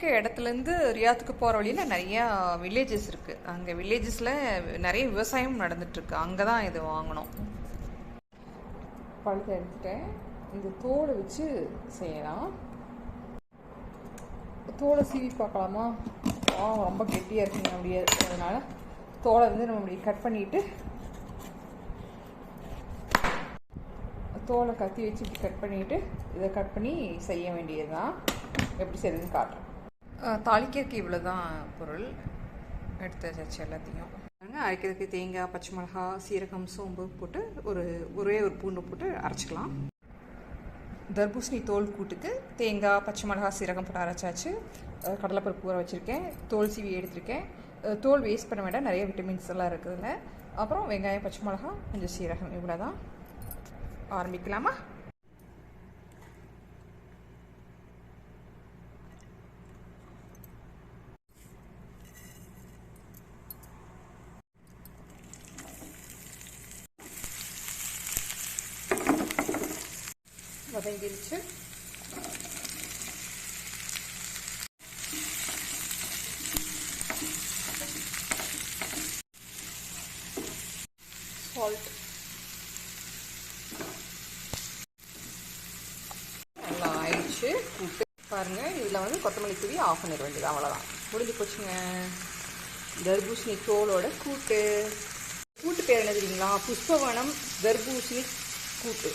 இருக்க இடத்துலேருந்து ரியாத்துக்கு போகிற வழியில் நிறையா வில்லேஜஸ் இருக்குது அங்கே வில்லேஜஸில் நிறைய விவசாயம் நடந்துட்டுருக்கு. அங்கே தான் இது வாங்கணும். பழுத்த எடுத்துட்டேன். இந்த தோலை வச்சு செய்யலாம். தோலை சீவி பார்க்கலாமா? ஆ ரொம்ப கெட்டியாக இருக்குங்க அப்படியே அதனால் தோலை வந்து நம்ம அப்படி கட் பண்ணிட்டு தோலை கத்தி வச்சு இப்படி கட் பண்ணிட்டு இதை கட் பண்ணி செய்ய வேண்டியது தான் எப்படி செய்யறதுன்னு காட்டுறேன். தாளிக்கிறதுக்கு இவ்வளோ தான் பொருள். எடுத்து வச்சாச்சு எல்லாத்தையும். அரைக்கிறதுக்கு தேங்காய் பச்சை மிளகா சீரகம் சோம்பு போட்டு ஒரு ஒரே ஒரு பூண்டு போட்டு அரைச்சிக்கலாம். தர்பூசணி தோல் கூட்டுக்கு தேங்காய் பச்சை மிளகா சீரகம் போட்டு அரைச்சாச்சு. கடலைப்பருப்பு ஊற வச்சுருக்கேன். தோல் சீவி எடுத்திருக்கேன். தோல் வேஸ்ட் பண்ண வேண்டாம். நிறைய விட்டமின்ஸ் எல்லாம் இருக்குதுங்க. அப்புறம் வெங்காயம் பச்சை மிளகா கொஞ்சம் சீரகம் இவ்வளோ தான் ஆரம்பிக்கலாமா? வதங்கிருச்சு. சால்ட் நல்லா ஆயிடுச்சு. கூட்டு பாருங்க இதில் வந்து கொத்தமல்லி தூவி ஆஃப் பண்ணிட வேண்டியது அவ்வளோதான் முடிஞ்சு போச்சுங்க. தர்பூசணி தோலோட கூட்டு. கூட்டு பேர் என்ன தெரியுங்களா? புஷ்பவனம் தர்பூசணி கூட்டு.